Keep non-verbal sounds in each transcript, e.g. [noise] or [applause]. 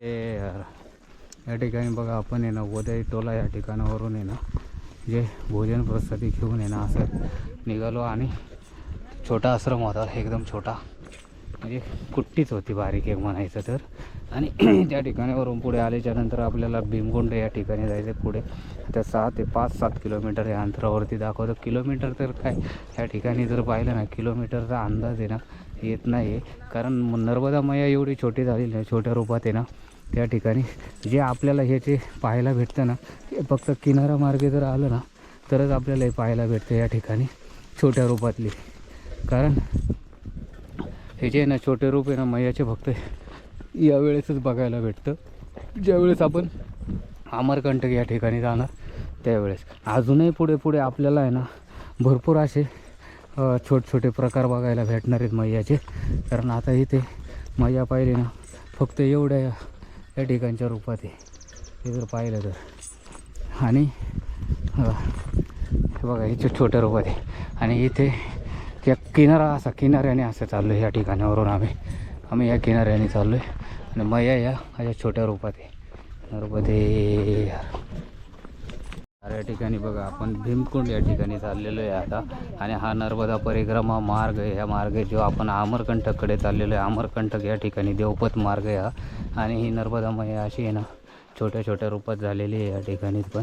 हे यार या ठिकाणी बघा आपण आहे ना उदय टोला या ठिकाणावरून आहे ना जे भोजन प्रसादी घेऊन आहे ना असं निघालो आणि छोटा आश्रम होता एकदम छोटा. म्हणजे कुट्टीच होती बारीक एक म्हणायचं तर. आणि [clears throat] त्या ठिकाणावरून पुढे आल्याच्यानंतर आपल्याला भीमकुंड या ठिकाणी जायचं पुढे त्या सहा ते पाच सात किलोमीटर या अंतरावरती दाखवतो. किलोमीटर तर काय या ठिकाणी जर पाहिलं ना किलोमीटरचा अंदाज आहे ना येत नाही आहे कारण नर्मदा मैया एवढी छोटी झाली ना छोट्या रूपात आहे ना त्या ठिकाणी जे आपल्याला हे जे पाहायला भेटतं ना ते फक्त किनारा मार्गे जर आलं ना तरच आपल्याला हे पाहायला भेटतं या ठिकाणी छोट्या रूपातली. कारण हे जे आहे ना छोटे रूप आहे ना मैयाचे फक्त यावेळेसच बघायला भेटतं. ज्यावेळेस आपण अमरकंटक या ठिकाणी जाणार त्यावेळेस. अजूनही पुढे पुढे आपल्याला आहे ना भरपूर असे छोटे छोटे प्रकार बघायला भेटणार आहेत मैयाचे. कारण आता इथे मैया पाहिली ना फक्त एवढ्या या ठिकाणच्या रूपात आहे. हे जर पाहिलं तर. आणि हे बघा हे छोट्या रूपात आहे. आणि इथे त्या किनारा असा किनाऱ्याने असं चाललो आहे या ठिकाणावरून आम्ही. आम्ही या किनाऱ्याने चाललो आहे आणि मैया या अशा छोट्या रूपात आहे. रूपात आहे. ठिकाणी बघा आपण भीमकुंड या ठिकाणी चाललेलो आहे आता. आणि हा नर्मदा परिक्रमा मार्ग आहे. ह्या मार्ग जो आपण अमरकंटककडे चाललेलो आहे. अमरकंटक या ठिकाणी देवपत मार्ग आहे हा. आणि ही नर्मदा मैया अशी आहे ना छोट्या छोट्या रूपात झालेली आहे या ठिकाणी पण.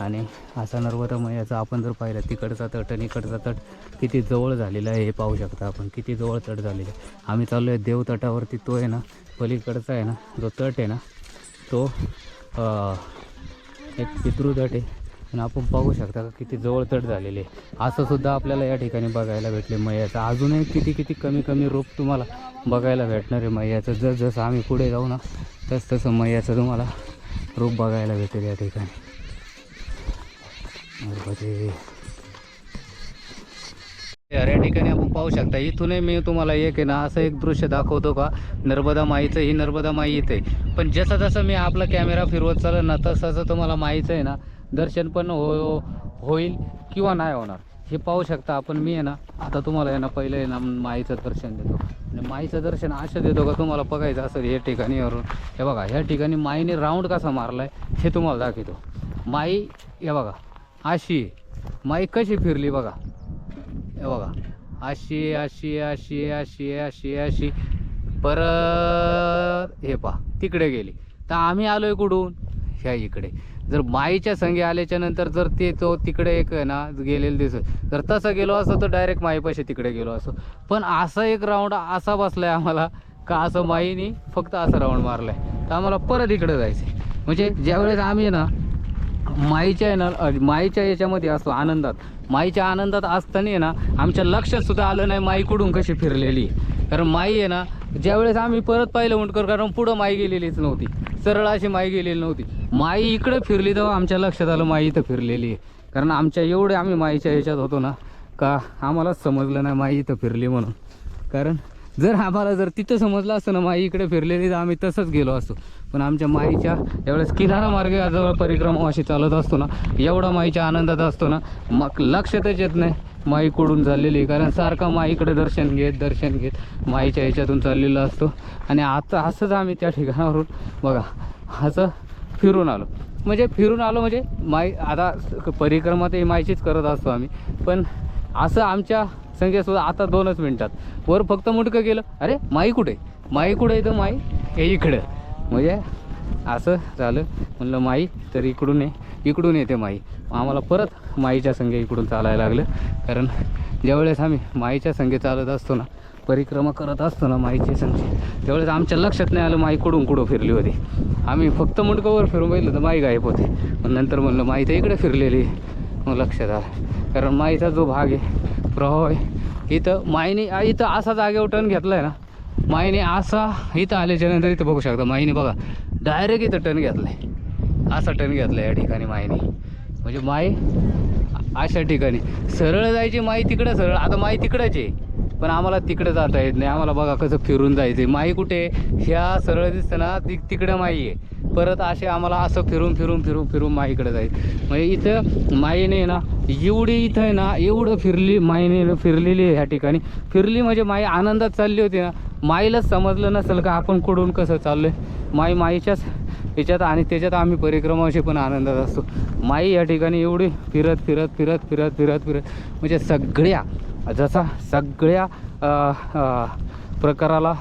आणि असा नर्मदा मैयाचा आपण जर पाहिलं तिकडचा तट आणि इकडचा तट किती जवळ झालेला आहे हे पाहू शकता आपण. किती जवळ तट झालेला आहे. आम्ही चाललो आहे देवतटावरती. तो आहे ना पलीकडचा आहे ना जो तट आहे ना तो एक पितृतट आहे. आणि आपण पाहू शकता का किती जवळतट झालेले आहे. असं सुद्धा आपल्याला या ठिकाणी बघायला भेटले मैयाचं अजूनही किती किती कमी कमी रूप तुम्हाला बघायला भेटणार आहे मैयाचं जस जसं आम्ही पुढे जाऊ ना तस तसं मैयाचं तुम्हाला रूप बघायला भेटेल या ठिकाणी. यार या ठिकाणी आपण पाहू शकता इथूनही मी तुम्हाला एक आहे ना असं एक दृश्य दाखवतो का नर्मदा माईचं ही नर्मदा माई इथे. पण जसं जसं मी आपला कॅमेरा फिरवत चालेल ना तसं तसं तुम्हाला माईचं आहे ना दर्शन पण हो होईल किंवा नाही होणार. हे पाहू शकता आपण. मी आहे ना आता तुम्हाला आहे ना पहिलं आहे ना माईचं दर्शन देतो. आणि माईचं दर्शन असं देतो का तुम्हाला बघायचं असेल या ठिकाणी वरून. हे बघा ह्या ठिकाणी माईने राऊंड कसा मारला आहे हे तुम्हाला दाखवतो. माई हे बघा अशी माई कशी फिरली बघा. हे बघा अशी अशी अशी अशी अशी अशी. परत हे पा तिकडे गेली. तर आम्ही आलो आहे कुठून? ह्या इकडे. जर माईच्या संगे आल्याच्यानंतर जर ते तो तिकडे एक आहे ना गेलेलं दिसत. जर तसं गेलो असतो तर डायरेक्ट माईपाशी तिकडे गेलो असो पण असा एक राऊंड असा बसलाय आम्हाला का असं माईनी फक्त असं राऊंड मारलाय. तर आम्हाला परत इकडे जायचं म्हणजे ज्यावेळेस आम्ही आहे ना माईच्या आहे ना माईच्या याच्यामध्ये असतो आनंदात. माईच्या आनंदात असताना आहे ना आमच्या लक्षात सुद्धा आलं नाही माई कुठून कशी फिरलेली. कारण माई आहे ना ज्यावेळेस आम्ही परत पाहिलं उंटकर कारण पुढं माई गेलेलीच नव्हती. सरळ अशी माई गेलेली नव्हती. माई इकडे फिरली तेव्हा आमच्या लक्षात आलं माई इथं फिरलेली आहे. कारण आमच्या एवढे आम्ही माईच्या ह्याच्यात होतो ना का आम्हालाच समजलं नाही माई इथं फिरली म्हणून. कारण जर आम्हाला जर तिथं समजलं असतं ना माई इकडे फिरलेली तर आम्ही तसंच गेलो असतो. पण आमच्या माईच्या एवढ्याच किनारा मार्गे जवळ परिक्रमा अशी चालत असतो ना एवढा माईच्या आनंदात असतो ना मग लक्षातच येत नाही. माईकडून चाललेली आहे. कारण सारखा माईकडे दर्शन घेत दर्शन घेत माईच्या ह्याच्यातून चाललेला असतो. आणि आता असंच आम्ही त्या ठिकाणावरून बघा असं फिरून आलो. म्हणजे फिरून आलो म्हणजे माई आता परिक्रमा ते माईचीच करत असतो आम्ही. पण असं आमच्या संख्येसुद्धा आता दोनच मिनटात. वर फक्त मुटकं गेलं. अरे माई कुठे? माई कुठे येतं माई? हे इकडं. म्हणजे असं झालं. म्हणलं माई तर इकडून आहे इकडून येते माई. आम्हाला परत माईच्या संगे इकडून चालायला लागलं. कारण ज्यावेळेस आम्ही माईच्या संगे चालत असतो ना परिक्रमा करत असतो ना माईची संगे त्यावेळेस आमच्या लक्षात नाही आलं माई कुडून कुठं फिरली होती. आम्ही फक्त मुडकंवर फिरून बघितलं तर माई गायब होते. पण नंतर म्हणलं माई तर इकडे फिरलेली मग लक्षात आलं. कारण माईचा जो भाग आहे प्रवाह आहे इथं माईने इथं असा जागेवर टर्न घेतला आहे ना माईने असा इथं आल्याच्यानंतर इथं बघू शकता. माईने बघा डायरेक्ट इथं टर्न घेतला आहे असा टर्न घेतला या ठिकाणी मायने. म्हणजे माई अशा ठिकाणी. सरळ जायची माई तिकडं सरळ. आता माई तिकडंच आहे. पण आम्हाला तिकडं जाता येत नाही. आम्हाला बघा कसं फिरून जायचं माई कुठे आहे? ह्या सरळ दिसतं ना ती तिकडं माई आहे. परत असे आम्हाला असं फिरून फिरून फिरून फिरून माईकडे जायचं. म्हणजे इथं माईने ना एवढी इथं आहे ना एवढं फिरली माईने फिरलेली आहे ह्या ठिकाणी. फिरली म्हणजे माई आनंदात चालली होती ना. माईलाच समजलं नसेल का आपण कुठून कसं चाललोय? माई माईच्याच याच्यात आणि त्याच्यात आम्ही परिक्रमाशी पण आनंदात असतो. माई या ठिकाणी एवढी फिरत फिरत फिरत फिरत फिरत फिरत. म्हणजे सगळ्या जसा सगळ्या प्रकाराला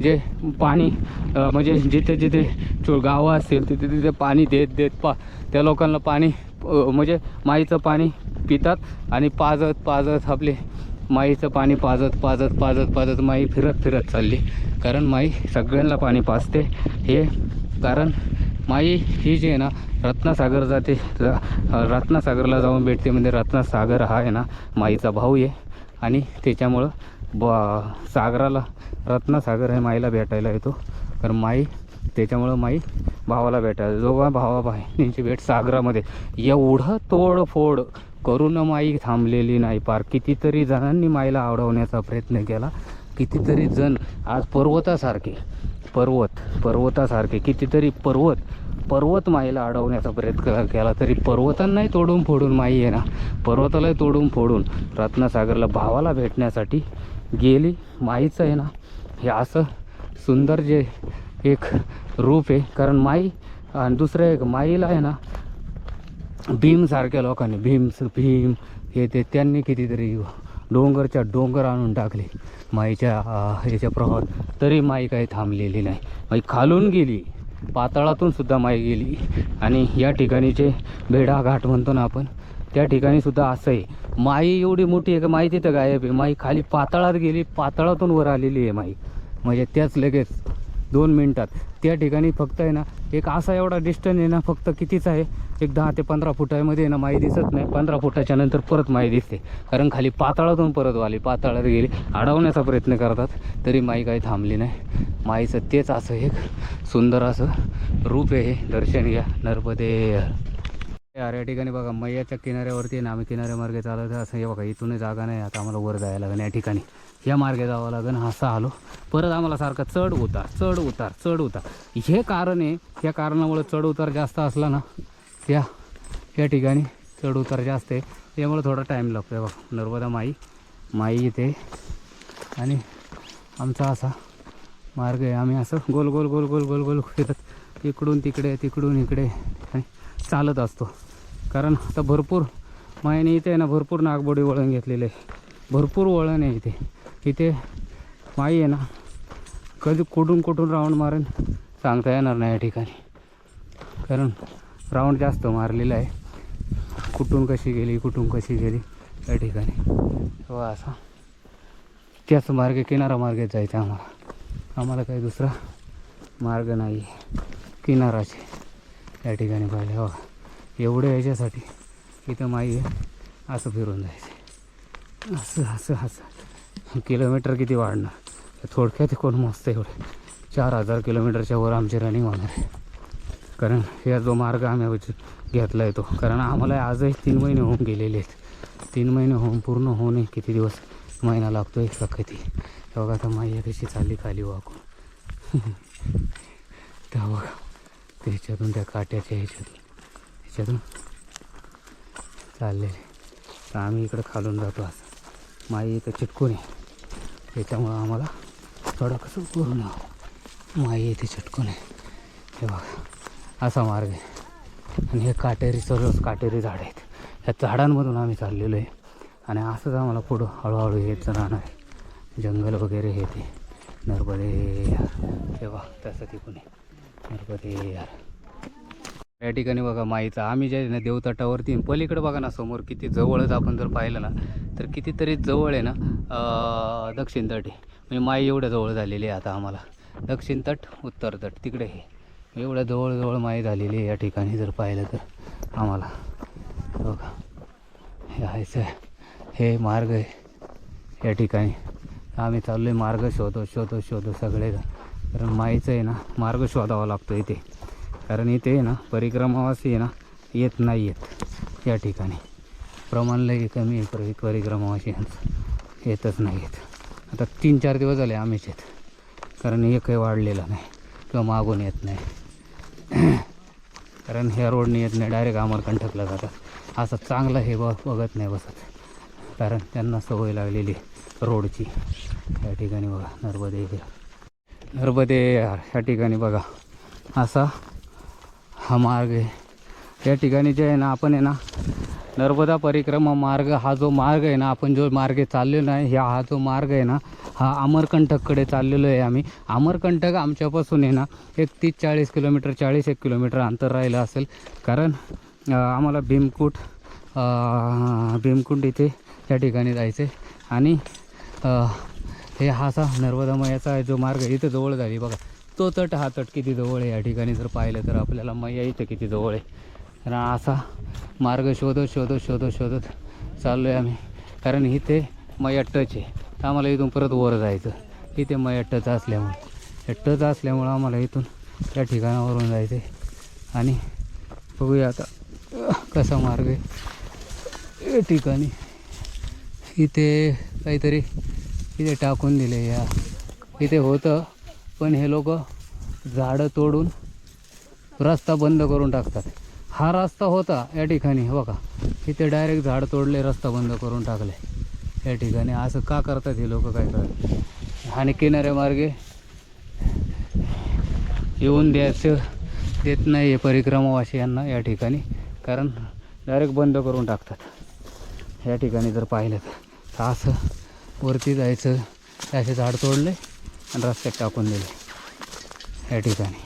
जे पाणी म्हणजे जिथे जिथे चो गावं असतील तिथे तिथे पाणी देत देत पा त्या लोकांना पाणी म्हणजे माईचं पाणी पितात आणि पाजत पाजत आपले माईचं पाणी पाजत पाजत पाजत पाजत माई फिरत फिरत चालली. कारण माई सगळ्यांना पाणी पाजते. हे कारण माई ही जी आहे ना रत्नासागर जाते. रत्नासागरला जाऊन भेटते म्हणजे रत्नासागर हा आहे ना माईचा भाऊ आहे. आणि त्याच्यामुळं ब सागराला रत्नासागर हे माईला भेटायला येतो. कारण माई त्याच्यामुळं माई भावाला भेटायला जो भावा भाईंची भेट सागरामध्ये. एवढं तोडफोड करून माई थांबलेली नाही. पार कितीतरी जणांनी माईला आवडवण्याचा प्रयत्न केला. कितीतरी जण आज पर्वतासारखे पर्वत पर्वतासारखे कितीतरी पर्वत पर्वत माईला अडवण्याचा प्रयत्न केला तरी पर्वतांनाही तोडून फोडून माई आहे ना. पर्वतालाही तोडून फोडून रत्नासागरला भावाला भेटण्यासाठी गेली. माईचं आहे ना हे असं सुंदर जे एक रूप आहे. कारण माई आणि दुसरं एक माईला आहे ना भीमसारख्या लोकांनी भीम्स भीम हे ते त्यांनी कितीतरी डोंगरच्या डोंगर आणून टाकले. माईच्या ह्याच्या याच्या प्रभावात तरी माई काही थांबलेली नाही. माई खालून गेली पाताळातून सुद्धा माई गेली. आणि या ठिकाणीचे भेडा घाट म्हणतो ना आपण त्या ठिकाणी सुद्धा असं आहे. माई एवढी मोठी आहे का माई तिथं गायब आहे. माई खाली पाताळात गेली पाताळातून वर आलेली आहे माई. म्हणजे त्याच लगेच दोन मिनटात. त्या ठिकाणी फक्त आहे ना एक असा एवढा डिस्टन्स आहे ना फक्त कितीच आहे? एक दहा ते पंधरा फुटामध्ये आहे ना माई दिसत नाही. पंधरा फुटाच्या नंतर परत माई दिसते. कारण खाली पाताळातून परत वाली पाताळात गेली. अडवण्याचा प्रयत्न करतात तरी माई काही थांबली नाही. माईचं तेच असं एक सुंदर असं रूप आहे हे. दर्शन घ्या नर्मदे. यार या ठिकाणी बघा मैयाच्या किनाऱ्यावरती ना आम्ही किनाऱ्यामार्गे चालत असं हे बघा इथून जागा नाही. आता आम्हाला वर जायला लागेल या ठिकाणी. या मार्गे जावं लागेल असं आलो. परत आम्हाला सारखा चढ उतार चढ उतार चढ उतार. हे कारण आहे या कारणामुळे चढ उतार जास्त असला ना त्या या ठिकाणी चढ उतार जास्त आहे. त्यामुळे थोडा टाईम लागतो आहे बघा. नर्मदा माई माई इथे. आणि आमचा असा मार्ग आहे. आम्ही असं गोल गोल गोल गोल गोल गोल फिरत इकडून तिकडे तिकडून इकडे आणि चालत असतो. कारण आता भरपूर मायाने इथे आहे ना भरपूर नागबोडी वळण घेतलेले आहे. भरपूर वळण आहे इथे. इथे माई आहे ना कधी कुठून कुठून राऊंड मारेन सांगता येणार नाही या ठिकाणी. कारण राऊंड जास्त मारलेला आहे. कुठून कशी गेली कुठून कशी गेली या ठिकाणी. हो असा. त्याच मार्गे किनारा मार्गे जायचं आम्हाला. आम्हाला काही दुसरा मार्ग नाही. किनाराचे या ठिकाणी पाहिले. हो एवढं याच्यासाठी इथं माई आहे. असं फिरून जायचं. असं असं असं. किलोमीटर किती वाढणार? थोडक्यात कोण मस्त एवढे. चार हजार किलोमीटरच्या वर आमची रनिंग होणार आहे. कारण हा जो मार्ग आम्ही घेतला आहे तो. कारण आम्हाला आजही तीन महिने होऊन गेलेले आहेत. तीन महिने होऊन पूर्ण होऊन किती दिवस महिना लागतो आहे का किती हे आता माई कशी चालली खाली वाकून. [laughs] त्या बघा त्याच्यातून त्या काट्याच्या ह्याच्यातून ह्याच्यातून चाललेले. तर आम्ही इकडं खालून जातो असं. माई इथं चिटकून आहे. त्याच्यामुळं आम्हाला थोडं कसं पूर्ण माई इथे चटकून आहे. हे बघा असा मार्ग आहे. आणि हे काटेरी सर्वच काटेरी झाडं आहेत. ह्या झाडांमधून आम्ही चाललेलो आहे. आणि असंच आम्हाला पुढं हळूहळू येत राहणार आहे. जंगल वगैरे हे ते. नर्मदे यार हे बघा तसं तिकून नर्मदे यार. या ठिकाणी बघा माईचा. आम्ही जे ना देवतटावरती पलीकडे बघा ना समोर किती जवळच आपण जर पाहिलं ना तर कितीतरी जवळ आहे ना दक्षिण तट आहे. म्हणजे माय एवढ्या जवळ झालेली आहे आता आम्हाला. दक्षिण तट उत्तर तट तिकडे हे एवढ्या जवळजवळ माई झालेली आहे या ठिकाणी जर पाहिलं तर आम्हाला. बघा. हे आहेचं आहे हे मार्ग आहे या ठिकाणी. आम्ही चाललो आहे मार्ग शोधो शोधो शोधो सगळे कारण माईचं आहे ना मार्ग शोधावा लागतो इथे. कारण इथे आहे ना परिक्रमावासी आहे ना येत नाही येत या ठिकाणी. प्रमाण लई कमी आहे परि परिक्रमावासी यांचं येतच नाही येत आता तीन चार दिवस झाले आम्हीच येत कारण एकही वाढलेला नाही किंवा मागून येत नाही. कारण ह्या रोडने येत नाही डायरेक्ट आम्हाला कंठकला जातात. असं चांगलं हे बघ बघत नाही बसत. कारण त्यांना सवय लागलेली रोडची. या ठिकाणी बघा नर्मदे नर्मदे ह्या ठिकाणी बघा. असा हा मार्ग आहे. या ठिकाणी जे आहे ना आपण आहे ना नर्मदा परिक्रमा मार्ग हा जो मार्ग आहे ना आपण जो मार्गे चाललेलो आहे ह्या हा जो मार्ग आहे ना हा अमरकंटककडे चाललेलो आहे आम्ही. अमरकंटक आमच्यापासून आहे ना एक तीस चाळीस किलोमीटर चाळीस एक किलोमीटर अंतर राहिलं असेल. कारण आम्हाला भीमकूट भीमकुंड इथे या ठिकाणी जायचं आहे आणि हे हा असा नर्मदा मैयाचा जो मार्ग आहे इथं जवळ झाली बघा. तो तट हा तट किती जवळ आहे या ठिकाणी जर पाहिलं तर आपल्याला मैया इथं किती जवळ आहे. आणि असा मार्ग शोधत शोधत शोधत शोधत चाललो आहे आम्ही. कारण इथे मैया टच आहे तर आम्हाला इथून परत वर जायचं. इथे मैया टच असल्यामुळे. टच असल्यामुळं आम्हाला इथून त्या ठिकाणावरून जायचं आहे आणि बघूया आता कसा मार्ग आहे. या ठिकाणी इथे काहीतरी इथे टाकून दिले या. इथे होतं पण हे लोक झाडं तोडून रस्ता बंद करून टाकतात. हा रस्ता होता या ठिकाणी हो बघा. इथे डायरेक्ट झाड तोडले रस्ता बंद करून टाकले. या ठिकाणी असं का करतात हे लोक काय करतात आणि किनाऱ्या मार्गे येऊन द्यायचं देत नाही आहे परिक्रमावासियांना या ठिकाणी कारण डायरेक्ट बंद करून टाकतात. या ठिकाणी जर पाहिलं तर असं वरती जायचं असे झाड तोडले आणि रस्त्यात टाकून दिले. या ठिकाणी.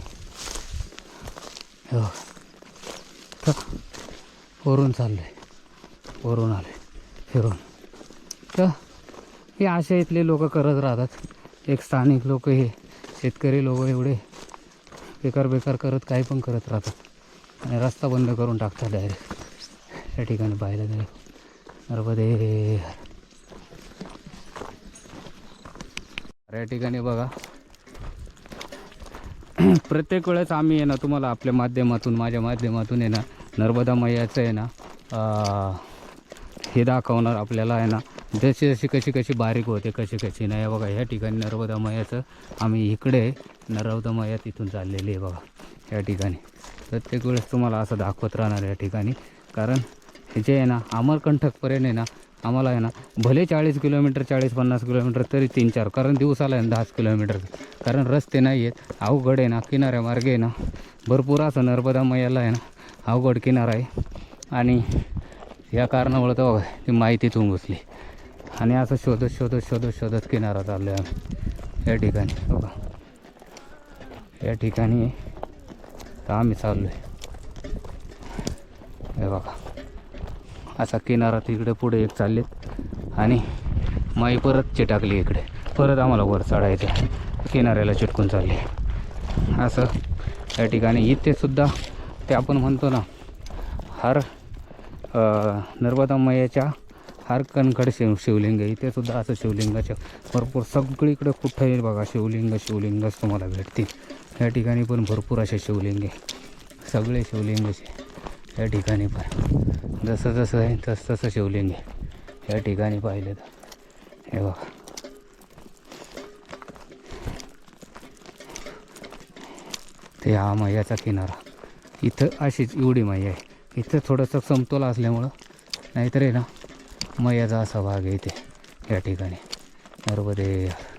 हो. वरून चाललं आहे वरून आले फिरून. तर हे असे इथले लोक करत राहतात. एक स्थानिक लोक हे शेतकरी लोक एवढे बेकार बेकार करत काही पण करत राहतात. आणि रस्ता बंद करून टाकतात डायरेक्ट या ठिकाणी पाहिलं तरी. नर्मदे. या ठिकाणी बघा. [clears throat] प्रत्येक वेळेस आम्ही आहे ना तुम्हाला आपल्या माध्यमातून माझ्या माध्यमातून आहे ना नर्मदा मैयाचं आहे ना हे दाखवणार आपल्याला आहे ना. जशी जशी कशी कशी बारीक होते कशी कशी नाही बघा ह्या ठिकाणी नर्मदा मैयाचं आम्ही इकडे नर्मदा मैया तिथून चाललेली आहे बघा या ठिकाणी. प्रत्येक वेळेस तुम्हाला असं दाखवत राहणार या ठिकाणी. कारण हे जे आहे ना अमरकंठकपर्यंत आहे ना आम्हाला आहे ना भले चाळीस किलोमीटर चाळीस पन्नास किलोमीटर तरी तीन चार कारण दिवसाला आहे ना दहाच किलोमीटर. कारण रस्ते नाही आहेत. अवघड आहे ना किनाऱ्या मार्गे आहे ना. भरपूर असं नर्मदा मयाला आहे ना अवघड किनारा आहे. आणि या कारणामुळं तर बघा ती माहिती इथून घुसली. आणि असं शोधत शोधत शोधत शोधत किनारा चाललो आहे आम्ही. या ठिकाणी बघा. या ठिकाणी तर आम्ही चाललो आहे हे बघा. असा किनारा तिकडे पुढे एक चाललेत. आणि माई परत चिटाकली इकडे. परत आम्हाला वर चढायचं किनाऱ्याला चिटकून चालली. असं या ठिकाणी इथे सुद्धा ते आपण म्हणतो ना हर अ, नर्मदा हर कणकड शिव शिवलिंग इथेसुद्धा असं शिवलिंगाच्या भरपूर सगळीकडे कुठंही बघा शिवलिंग शिवलिंगच तुम्हाला भेटतील. या ठिकाणी पण भरपूर असे शिवलिंग आहे. सगळे शिवलिंगचे या ठिकाणी पण. जसं जसं आहे तसं तसं शिवलिंग आहे. या ठिकाणी पाहिलं तर. हे बघा. ते हा मैयाचा किनारा. इथं अशीच एवढी मैया आहे. इथं थोडंसं समतोल असल्यामुळं नाहीतर आहे ना मैयाचा असा भाग आहे इथे या ठिकाणी. बरोबर आहे